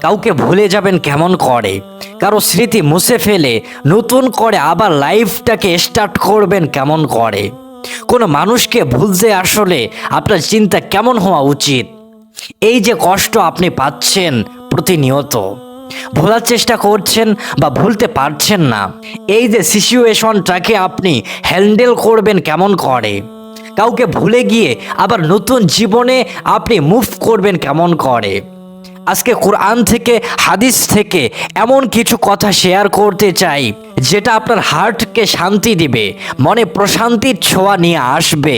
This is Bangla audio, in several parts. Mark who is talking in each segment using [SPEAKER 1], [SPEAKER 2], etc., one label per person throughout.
[SPEAKER 1] কাউকে ভুলে যাবেন কেমন করে? কারও স্মৃতি মুছে ফেলে নতুন করে আবার লাইফটাকে স্টার্ট করবেন কেমন করে? কোনো মানুষকে ভুলতে আসলে আপনার চিন্তা কেমন হওয়া উচিত? এই যে কষ্ট আপনি পাচ্ছেন প্রতিনিয়ত, ভোলার চেষ্টা করছেন বা ভুলতে পারছেন না, এই যে সিচুয়েশনটাকে আপনি হ্যান্ডেল করবেন কেমন করে? কাউকে ভুলে গিয়ে আবার নতুন জীবনে আপনি মুভ করবেন কেমন করে? আজকে কোরআন থেকে, হাদিস থেকে এমন কিছু কথা শেয়ার করতে চাই, যেটা আপনার হার্টকে শান্তি দিবে, মনে প্রশান্তির ছোঁয়া নিয়ে আসবে।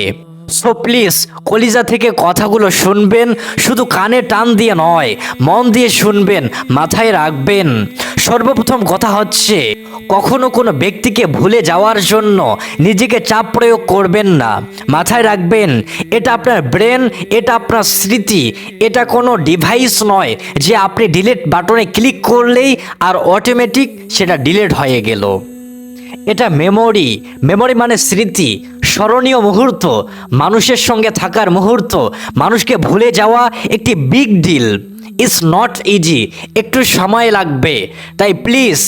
[SPEAKER 1] সো প্লিজ কলিজা থেকে কথাগুলো শুনবেন, শুধু কানে টান দিয়ে নয়, মন দিয়ে শুনবেন, মাথায় রাখবেন। সর্বপ্রথম কথা হচ্ছে, কখনো কোনো ব্যক্তিকে ভুলে যাওয়ার জন্য নিজেকে চাপ প্রয়োগ করবেন না। মাথায় রাখবেন, এটা আপনার ব্রেন, এটা আপনার স্মৃতি, এটা কোনো ডিভাইস নয় যে আপনি ডিলিট বাটনে ক্লিক করলেই আর অটোমেটিক সেটা ডিলিট হয়ে গেল। এটা মেমোরি মেমোরি মানে স্মৃতি, স্মরণীয় মুহূর্ত, মানুষের সঙ্গে থাকার মুহূর্ত, মানুষকে ভুলে যাওয়া একটি big deal. It's not easy একটু সময় লাগবে। তাই প্লিজ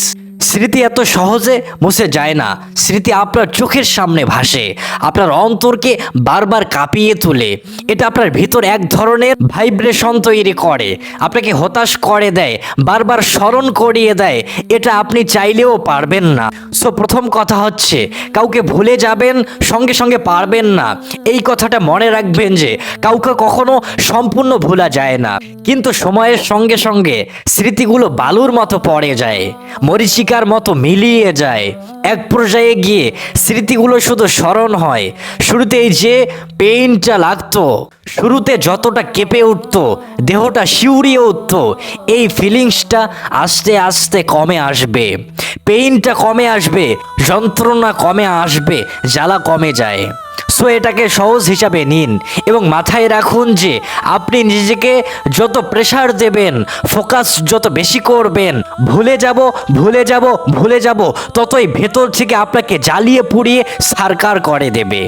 [SPEAKER 1] স্মৃতি এত সহজে মুছে যায় না। স্মৃতি আপনার চোখের সামনে ভাসে। আপনার অন্তরকে বারবার কাঁপিয়ে তোলে। এটা আপনার ভিতর এক ধরনের ভাইব্রেশন তৈরি করে। আপনাকে হতাশ করে দেয়, বারবার স্মরণ করিয়ে দেয়। এটা আপনি চাইলেও পারবেন না। সো প্রথম কথা হচ্ছে, কাউকে ভুলে যাবেন, সঙ্গে সঙ্গে পারবেন না। এই কথাটা মনে রাখবেন যে, কাউকে কখনো সম্পূর্ণ ভোলা যায় না। কিন্তু সময়ের সঙ্গে সঙ্গে স্মৃতিগুলো বালুর মতো পড়ে যায়। মরিচিকার মতো মিলিয়ে যায়। এক পর্যায়ে গিয়ে স্মৃতিগুলো শুধু স্মরণ হয়। শুরুতেই যে পেইনটা লাগতো, শুরুতে যতটা কেঁপে উঠত, দেহটা শিউরিয়ে উঠত, এই ফিলিংসটা আস্তে আস্তে কমে আসবে। পেইনটা কমে আসবে, যন্ত্রণা কমে আসবে, জ্বালা কমে যায়। সো এটাকে সহজ হিসাবে নিন এবং মাথায় রাখুন যে আপনি নিজেকে যত প্রেশার দেবেন ফোকাস যত বেশি করবেন, ভুলে যাব ভুলে যাব ভুলে যাব, ততই ভেতর থেকে আপনাকে জ্বালিয়ে পুড়িয়ে সারকার করে দেবে।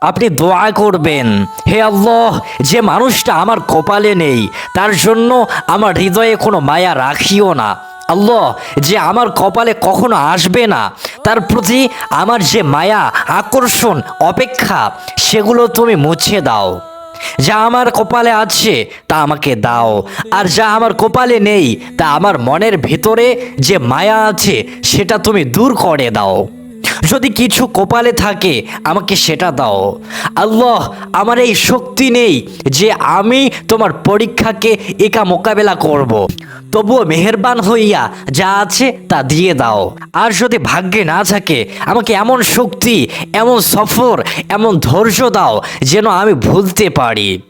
[SPEAKER 1] আপনি দোয়া করবেন, হে আল্লাহ, যে মানুষটা আমার কপালে নেই, তার জন্য আমার হৃদয়ে কোনো মায়া রাখিও না। আল্লাহ, যে আমার কপালে কখনো আসবে না। তার প্রতি আমার যে মায়া, আকর্ষণ, অপেক্ষা, সেগুলো তুমি মুছে দাও। যা আমার কপালে আছে, তা আমাকে দাও। আর যা আমার কপালে নেই, তা আমার মনের ভেতরে যে মায়া আছে, সেটা তুমি দূর করে দাও। যদি কিছু কপালে থাকে, আমাকে সেটা দাও। আল্লাহ, আমার এই শক্তি নেই যে আমি তোমার পরীক্ষাকে একা মোকাবেলা করব। তবুও মেহেরবান হইয়া যা আছে তা দিয়ে দাও। আর যদি ভাগ্যে না থাকে, আমাকে এমন শক্তি, এমন সফর, এমন ধৈর্য দাও যেন আমি ভুলতে পারি।